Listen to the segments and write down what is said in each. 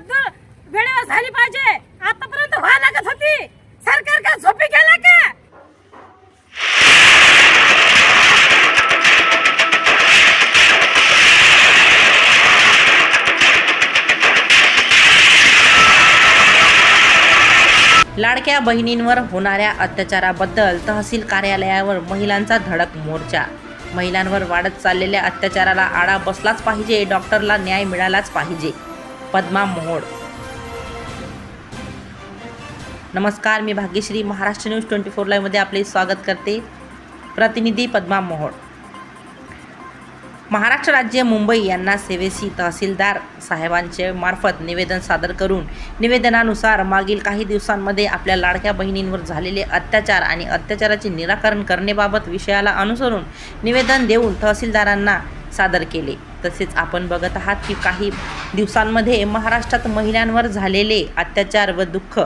वेळेवर झाली पाहिजे. आतापर्यंत व्हा लागत होती. सरकार का झोपी गेला का? लाडक्या बहिणींवर होणाऱ्या अत्याचाराबद्दल तहसील कार्यालयावर महिलांचा धडक मोर्चा. महिलांवर वाढत चाललेल्या अत्याचाराला आळा बसलाच पाहिजे. डॉक्टरला न्याय मिळालाच पाहिजे. पद्मा मोहोड नमस्कार मी Bhagyashri. Maharashtra news twenty four लाईव्हमध्ये आपले स्वागत करते. प्रतिनिधी पद्मा मोहोड महाराष्ट्र राज्य मुंबई यांना सेवेसी तहसीलदार साहेबांचे मार्फत निवेदन सादर करून निवेदनानुसार मागील काही दिवसांमध्ये आपल्या लाडक्या बहिणींवर झालेले अत्याचार आणि अत्याचाराचे निराकरण करण्याबाबत विषयाला अनुसरून निवेदन देऊन तहसीलदारांना सादर केले. तसेच आपण बघत आहात की काही दिवसांमध्ये महाराष्ट्रात महिलांवर झालेले अत्याचार व दुःख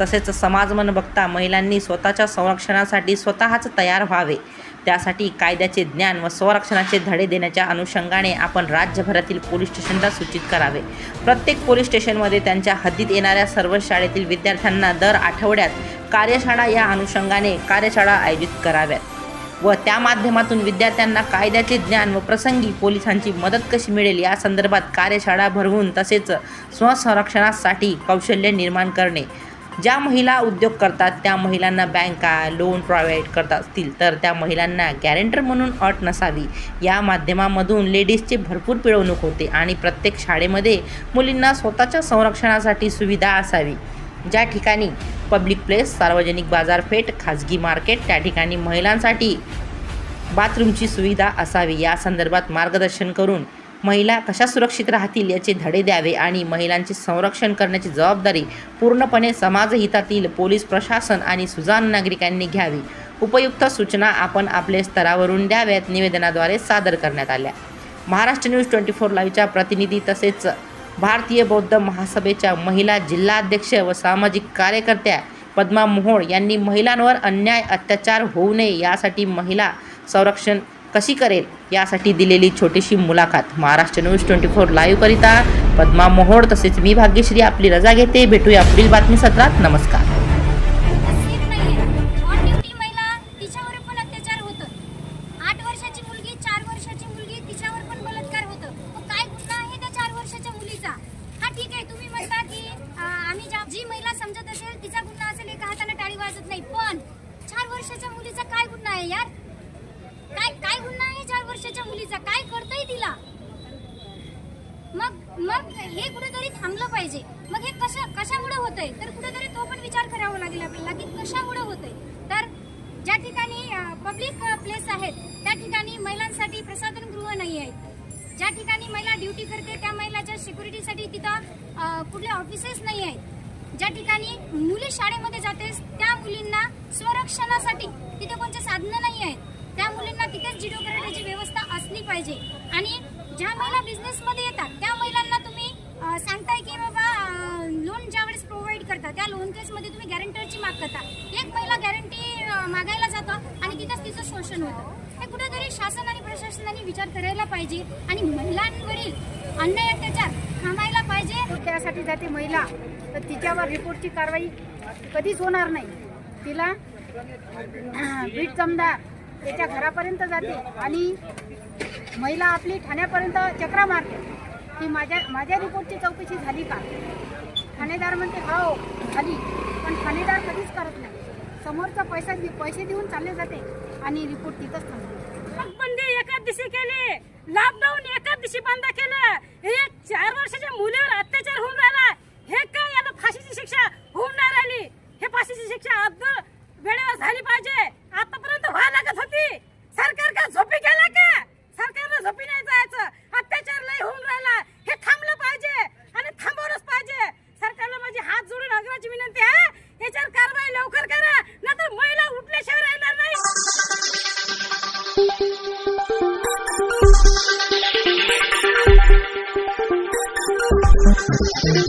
तसेच समाज मन बघता महिलांनी स्वतःच्या संरक्षणासाठी स्वतःच तयार व्हावे. त्यासाठी कायद्याचे ज्ञान व संरक्षणाचे धडे देण्याच्या अनुषंगाने आपण राज्यभरातील पोलीस स्टेशनला सूचित करावे. प्रत्येक पोलीस स्टेशनमध्ये त्यांच्या हद्दीत येणाऱ्या सर्व शाळेतील विद्यार्थ्यांना दर आठवड्यात कार्यशाळा या अनुषंगाने कार्यशाळा आयोजित कराव्यात. व त्या माध्यमातून विद्यार्थ्यांना कायद्याचे ज्ञान व प्रसंगी पोलिसांची मदत कशी मिळेल? या संदर्भात कार्यशाळा भरवून तसेच स्वसंरक्षणासाठी कौशल्य निर्माण करणे. ज्या महिला उद्योग करतात त्या महिलांना बँका लोन प्रोव्हाइड करत असतील तर त्या महिलांना गॅरेंटर म्हणून अट नसावी. या माध्यमामधून लेडीजची भरपूर पिळवणूक होते आणि प्रत्येक शाळेमध्ये मुलींना स्वतःच्या संरक्षणासाठी सुविधा असावी. ज्या ठिकाणी पब्लिक प्लेस सार्वजनिक बाजारपेठ खाजगी मार्केट त्या ठिकाणी महिलांसाठी बाथरूमची सुविधा असावी. या संदर्भात मार्गदर्शन करून महिला कशा सुरक्षित राहतील याचे धडे द्यावे आणि महिलांचे संरक्षण करण्याची जबाबदारी पूर्णपणे समाजहितातील पोलीस प्रशासन आणि सुजान नागरिकांनी घ्यावी. उपयुक्त सूचना आपण आपल्या स्तरावरून द्याव्यात. निवेदनाद्वारे सादर करण्यात आल्या. महाराष्ट्र न्यूज ट्वेंटी फोर लाईव्हच्या प्रतिनिधी तसेच भारतीय बौद्ध महासभेच्या महिला जिल्हाध्यक्ष व सामाजिक कार्यकर्त्या पद्मा मोहोळ यांनी महिलांवर अन्याय अत्याचार होऊ नये यासाठी महिला संरक्षण कशी करेल यासाठी दिलेली छोटीशी मुलाखत. महाराष्ट्र न्यूज ट्वेंटी फोर लाईव्हकरिता पद्मा मोहोळ तसेच मी भाग्यश्री आपली रजा घेते. भेटूया पुढील बातमी सत्रात नमस्कार. आहे यार. काय काय गुन्हा आहे चार वर्षाच्या मुलीचा? काय करतय तिला? मग मग हे कुठेतरी थांबलं पाहिजे. मग हे कशा कशामुळे होतंय? तर कुठेतरी तो पण विचार करावा लागेल आपल्याला की कशामुळे होतंय? तर ज्या ठिकाणी पब्लिक प्लेस आहेत त्या ठिकाणी महिलांसाठी प्रसाधन गृह नाही आहेत. ज्या ठिकाणी महिला ड्युटी करते त्या महिलाच्या सिक्युरिटीसाठी तिथं कुठले ऑफिसेस नाही आहेत. ज्या ठिकाणी मुली शाळेमध्ये जाते त्या मुलींना स्वरक्षणासाठी तिथे साधनं नाही आहेत. त्या मुलींना तिथेच जिडो करण्याची व्यवस्था असली पाहिजे. आणि ज्या महिला बिझनेसमध्ये येतात त्या महिलांना तुम्ही सांगताय की बाबा लोन ज्यावेळेस प्रोव्हाइड करता त्या लोन केसमध्ये तुम्ही गॅरंटरची माग करता. एक महिला गॅरंटी मागायला जातं आणि तिथंच तिचं शोषण होतं. हे कुठेतरी शासन आणि प्रशासनाने विचार करायला पाहिजे आणि महिलांवरील अन्याय अत्याचार थांबायला पाहिजे. त्यासाठी जाते महिला. तर तिच्यावर रिपोर्टची कारवाई कधीच होणार नाही. तिला बीट जमदार त्याच्या घरापर्यंत जाते आणि महिला आपली ठाण्यापर्यंत चक्रा मारते. की माझ्या माझ्या रिपोर्टची चौकशी झाली का? ठाणेदार म्हणते हो झाली. पण ठाणेदार कधीच करत नाही. समोरचा पैसा पैसे देऊन चालले जाते आणि रिपोर्ट तिथंच थांबते. बंदी एका दिवशी केली. लॉकडाऊन एका दिवशी बंद केलं. हे चार वर्षाच्या मुलीवर अत्याचार होऊन राहिला. हे काय याला फाशीची शिक्षा होऊन नाही राहिली हे फाशीची शिक्षा अब्दुल वेळेवर झाली पाहिजे आतापर्यंत व्हा लागत होती सरकार का झोपी गेला का सरकारला झोपी नाही जायचं अत्याचार लय होऊन राहिला हे थांबलं पाहिजे आणि थांबवलंच पाहिजे सरकारला माझी हात जोडून आग्रहाची विनंती आहे याच्यावर कारवाई लवकर करा नाहीतर महिला उठल्याशिवाय राहणार नाही